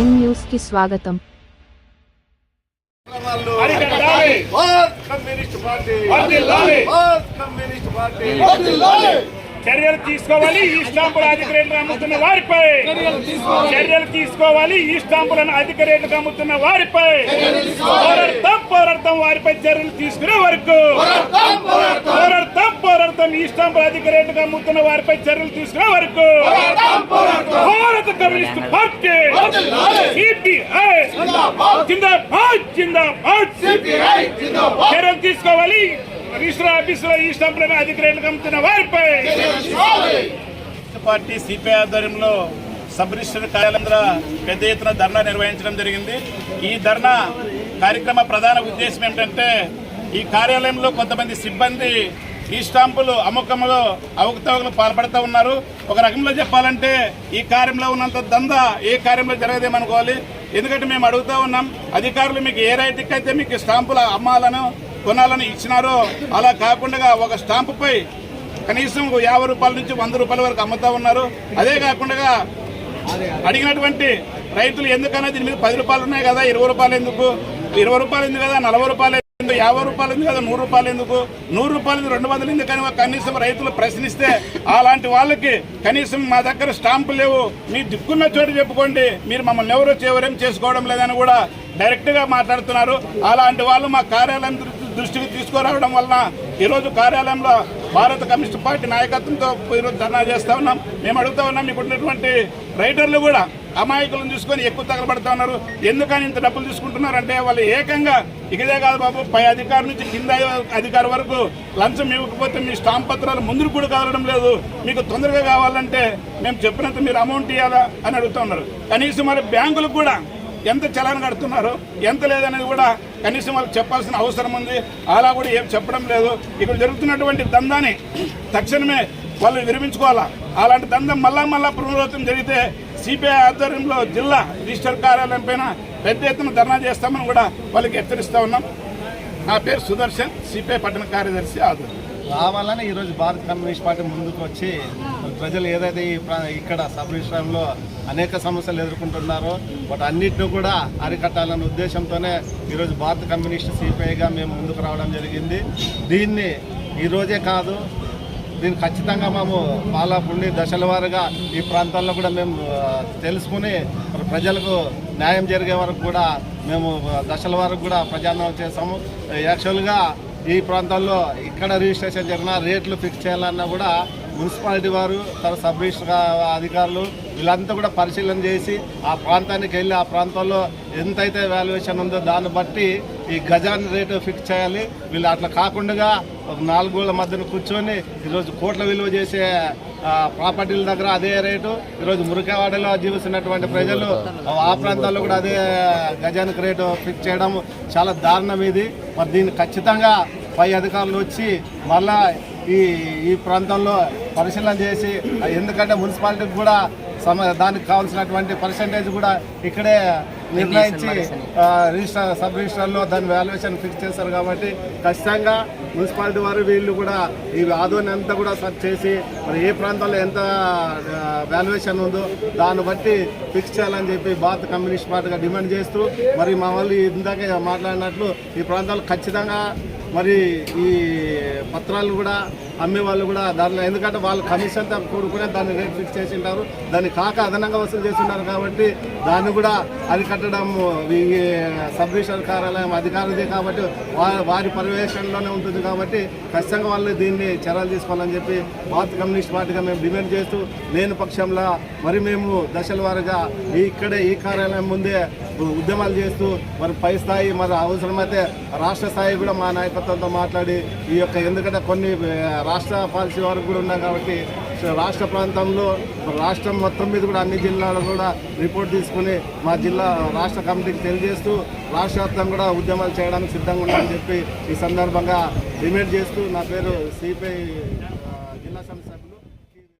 Prime న్యూస్కి స్వాగతం. చర్యలు తీసుకోవాలి ఈ స్టాంపుల అధిక రేట్లు అమ్ముతున్న వారిపై. చర్యలు తీసుకోవాలి ఈ స్టాంపులను అధిక రేట్లకు అమ్ముతున్న వారిపై. పోరాడతాం పోరాడతాం వారిపై చర్యలు తీసుకునే వరకు. ఈ స్టాంపులు అధిక రేట్లకు అమ్ముతున్న వారిపై చర్యలు తీసుకునే వరకు భారత కమ్యూనిస్ట్ పార్టీ సిపిఐ చర్యలు తీసుకోవాలి. రిజిస్టర్ ఆఫీసులో ఈ స్టాంపులను అధిక రేట్లకు అమ్ముతున్న వారిపై పార్టీ సిపిఐ ఆధ్వర్యంలో సబ్ రిజిస్టర్ కార్యాలయం పెద్ద ఎత్తున ధర్నా నిర్వహించడం జరిగింది. ఈ ధర్నా కార్యక్రమ ప్రధాన ఉద్దేశం ఏమిటంటే ఈ కార్యాలయంలో కొంతమంది సిబ్బంది ఈ స్టాంపులు అమ్మకంలో అవకతవకలు పాల్పడుతూ ఉన్నారు. ఒక రకంలో చెప్పాలంటే ఈ కార్యంలో ఉన్నంత దందా ఏ కార్యంలో జరగదేమనుకోవాలి ఎందుకంటే మేము అడుగుతా ఉన్నాం అధికారులు మీకు ఏ రైతుకి అయితే మీకు స్టాంపులు అమ్మాలను కొనాలని ఇచ్చినారో అలా కాకుండా ఒక స్టాంపుపై కనీసం యాభై రూపాయల నుంచి వంద రూపాయల వరకు అమ్ముతా ఉన్నారు. అదే కాకుండా అడిగినటువంటి రైతులు ఎందుకన్నా దీని మీద పది రూపాయలు ఉన్నాయి కదా ఇరవై రూపాయలు ఎందుకు? ఇరవై రూపాయలు ఎందుకు కదా నలభై రూపాయలు ఎందుకు యాభై రూపాయలు ఎందుకు కదా నూరు రూపాయలు ఎందుకు? నూరు రూపాయలు రెండు వందలు ఎందుకని కనీసం రైతులు ప్రశ్నిస్తే అలాంటి వాళ్ళకి కనీసం మా దగ్గర స్టాంపు లేవు. మీ దిక్కున్న చోటు చెప్పుకోండి. మీరు మమ్మల్ని ఎవరు ఎవరేం చేసుకోవడం లేదని కూడా డైరెక్ట్గా మాట్లాడుతున్నారు. అలాంటి వాళ్ళు మా కార్యాలయం దృష్టికి తీసుకురావడం వలన ఈరోజు కార్యాలయంలో భారత కమ్యూనిస్ట్ పార్టీ నాయకత్వంతో ఈరోజు ధర్నా చేస్తా ఉన్నాం. మేము అడుగుతా ఉన్నాం మీకు ఉన్నటువంటి రైటర్లు కూడా అమాయకులను తీసుకొని ఎక్కువ తగలబడతా ఉన్నారు. ఎందుకని ఇంత డబ్బులు తీసుకుంటున్నారు అంటే వాళ్ళు ఏకంగా ఇకదే కాదు బాబు పై అధికారి నుంచి కింద అధికారి వరకు లంచం ఇవ్వకపోతే మీ స్టాంప్ పత్రాలు ముందుకు కూడా కదలడం లేదు. మీకు తొందరగా కావాలంటే మేము చెప్పినంత మీరు అమౌంట్ ఇవ్వాలా అని అడుగుతా ఉన్నారు. కనీసం మరి బ్యాంకులకు కూడా ఎంత చలాన్ కడుతున్నారు ఎంత లేదనేది కూడా కనీసం వాళ్ళకి చెప్పాల్సిన అవసరం ఉంది. అలా కూడా ఏం చెప్పడం లేదు. ఇక్కడ జరుగుతున్నటువంటి దందాన్ని తక్షణమే వాళ్ళు విరమించుకోవాలా? అలాంటి దందం మళ్ళా మళ్ళా పునరావృతం జరిగితే సిపిఐ ఆధ్వర్యంలో జిల్లా రిజిస్టర్ కార్యాలయం పైన పెద్ద ఎత్తున ధర్నా చేస్తామని కూడా వాళ్ళకి హెచ్చరిస్తూ ఉన్నాం. నా పేరు సుదర్శన్ సిపిఐ పట్టణ కార్యదర్శి ఆధ్వర్యం రావాలని ఈరోజు భారత కమ్యూనిస్ట్ పార్టీ ముందుకు వచ్చి ప్రజలు ఏదైతే ఈ ఇక్కడ సబ్ రిజిస్ట్రార్లో అనేక సమస్యలు ఎదుర్కొంటున్నారో వాటి అన్నిటిని కూడా అరికట్టాలన్న ఉద్దేశంతోనే ఈరోజు భారత కమ్యూనిస్ట్ సిపిఐగా మేము ముందుకు రావడం జరిగింది. దీన్ని ఈరోజే కాదు దీన్ని ఖచ్చితంగా మేము పాలాపుండి దశల వారుగా ఈ ప్రాంతాల్లో కూడా మేము తెలుసుకుని ప్రజలకు న్యాయం జరిగే వరకు కూడా మేము దశల వరకు కూడా ప్రజాందోళన చేస్తాము యాక్చువల్గా ఈ ప్రాంతాల్లో ఇక్కడ రిజిస్ట్రేషన్ జరిగిన రేట్లు ఫిక్స్ చేయాలన్నా కూడా మున్సిపాలిటీ వారు తన సబ్ రిజిస్టర్ అధికారులు వీళ్ళంతా కూడా పరిశీలన చేసి ఆ ప్రాంతానికి వెళ్ళి ఆ ప్రాంతంలో ఎంతైతే వాల్యుయేషన్ ఉందో దాన్ని బట్టి ఈ గజాన్ రేటు ఫిక్స్ చేయాలి. వీళ్ళు అట్లా కాకుండా ఒక నాలుగు మధ్యన కూర్చొని ఈరోజు కోట్ల విలువ చేసే ప్రాపర్టీల దగ్గర అదే రేటు. ఈరోజు మురికావాడలో జీవిస్తున్నటువంటి ప్రజలు ఆ ప్రాంతాల్లో కూడా అదే గజానికి రేటు ఫిక్స్ చేయడం చాలా దారుణం ఇది. మరి దీన్ని ఖచ్చితంగా పై అధికారులు వచ్చి మళ్ళా ఈ ఈ ప్రాంతంలో పరిశీలన చేసి ఎందుకంటే మున్సిపాలిటీకి కూడా సమ దానికి కావాల్సినటువంటి పర్సంటేజ్ కూడా ఇక్కడే నిర్ణయించి రిజిస్టర్ సబ్ రిజిస్టర్లో దాని వాల్యుయేషన్ ఫిక్స్ చేస్తారు కాబట్టి ఖచ్చితంగా మున్సిపాలిటీ వారు వీళ్ళు కూడా ఈ ఆదోని అంతా కూడా సెర్చ్ చేసి మరి ఏ ప్రాంతంలో ఎంత వాల్యుయేషన్ ఉందో దాన్ని బట్టి ఫిక్స్ చేయాలని చెప్పి భారత కమ్యూనిస్ట్ పార్టీగా డిమాండ్ చేస్తూ మరి మా వాళ్ళు ఇందాకే మాట్లాడినట్లు ఈ ప్రాంతాలు ఖచ్చితంగా మరి ఈ పత్రాలు కూడా అమ్మే వాళ్ళు కూడా దానిలో ఎందుకంటే వాళ్ళు కమిషన్తో కూడుకునే దాన్ని రేట్ ఫిక్స్ చేసి ఉంటారు దాన్ని కాక అదనంగా వసూలు చేస్తున్నారు కాబట్టి దాన్ని కూడా అరికట్టడం ఈ సబ్ రిజిస్టర్ కార్యాలయం అధికారిదే కాబట్టి వారి పర్యవేక్షణలోనే ఉంటుంది కాబట్టి ఖచ్చితంగా వాళ్ళు దీన్ని చర్యలు తీసుకోవాలని చెప్పి భారత కమ్యూనిస్ట్ పార్టీగా మేము డిమాండ్ చేస్తూ లేని పక్షంలో మరి మేము దశల వారుగా ఇక్కడే ఈ కార్యాలయం ముందే ఉద్యమాలు చేస్తూ మరి పై స్థాయి మరి అవసరమైతే రాష్ట్ర స్థాయి కూడా మా నాయకత్వంతో మాట్లాడి ఈ యొక్క ఎందుకంటే కొన్ని రాష్ట్ర పాలసీ వరకు కూడా ఉన్నాం కాబట్టి రాష్ట్ర ప్రాంతంలో రాష్ట్రం మొత్తం మీద కూడా అన్ని జిల్లాలు కూడా రిపోర్ట్ తీసుకుని మా జిల్లా రాష్ట్ర కమిటీకి తెలియజేస్తూ రాష్ట్ర వ్యాప్తంగా కూడా ఉద్యమాలు చేయడానికి సిద్ధంగా ఉన్నామని చెప్పి ఈ సందర్భంగా డిమాండ్ చేస్తూ నా పేరు సిపిఐ